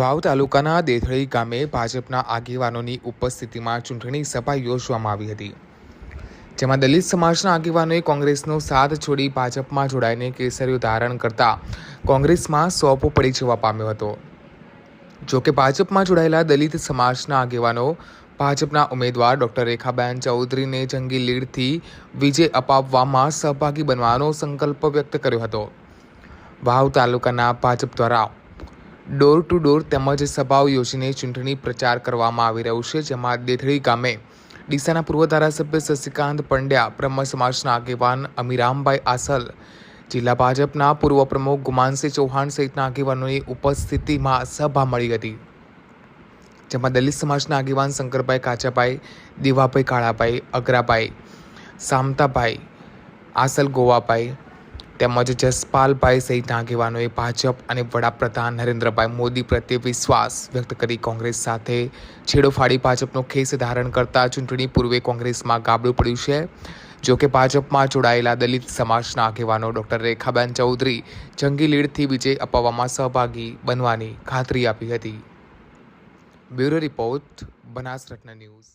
વાવ તાલુકાના દેથળી ગામે ભાજપના આગેવાનોની ઉપસ્થિતિમાં ચૂંટણી સભા યોજવામાં આવી હતી. જેમાં દલિત સમાજના આગેવાનોએ કોંગ્રેસનો સાથ છોડી ભાજપમાં જોડાઈને કેસરીઓ ધારણ કરતા કોંગ્રેસમાં સોંપો પડી જવા પામ્યો હતો. જો કે ભાજપમાં જોડાયેલા દલિત સમાજના આગેવાનો ભાજપના ઉમેદવાર ડોક્ટર રેખાબેન ચૌધરીને જંગી લીડથી વિજય અપાવવામાં સહભાગી બનવાનો સંકલ્પ વ્યક્ત કર્યો હતો. વાવ તાલુકાના ભાજપ દ્વારા ડોર ટુ ડોર તેમજ સભાઓ યોજીને ચૂંટણી પ્રચાર કરવામાં આવી રહ્યો છે, જેમાં દેથળી ગામે ડીસાના પૂર્વ ધારાસભ્ય શશિકાંત પંડ્યા, બ્રહ્મ સમાજના આગેવાન અમીરામભાઈ આસલ, જિલ્લા ભાજપના પૂર્વ પ્રમુખ ગુમાનસિંહ ચૌહાણ સહિતના આગેવાનોની ઉપસ્થિતિમાં સભા મળી હતી. જેમાં દલિત સમાજના આગેવાન શંકરભાઈ કાચાભાઈ, દેવાભાઈ કાળાભાઈ, અગ્રાભાઈ, સામતાભાઈ, આસલ ગોવાભાઈ તેમજ જસપાલભાઈ સહિતના આગેવાનોએ ભાજપ અને વડાપ્રધાન નરેન્દ્રભાઈ મોદી પ્રત્યે વિશ્વાસ વ્યક્ત કરી કોંગ્રેસ સાથે છેડો ફાડી ભાજપનો ખેસ ધારણ કરતા ચૂંટણી પૂર્વે કોંગ્રેસમાં ગાબડું પડ્યું છે. જો કે ભાજપમાં જોડાયેલા દલિત સમાજના આગેવાનો ડોક્ટર રેખાબેન ચૌધરી જંગી લીડથી વિજય અપાવવામાં સહભાગી બનવાની ખાતરી આપી હતી. Bureau report Banasratna news.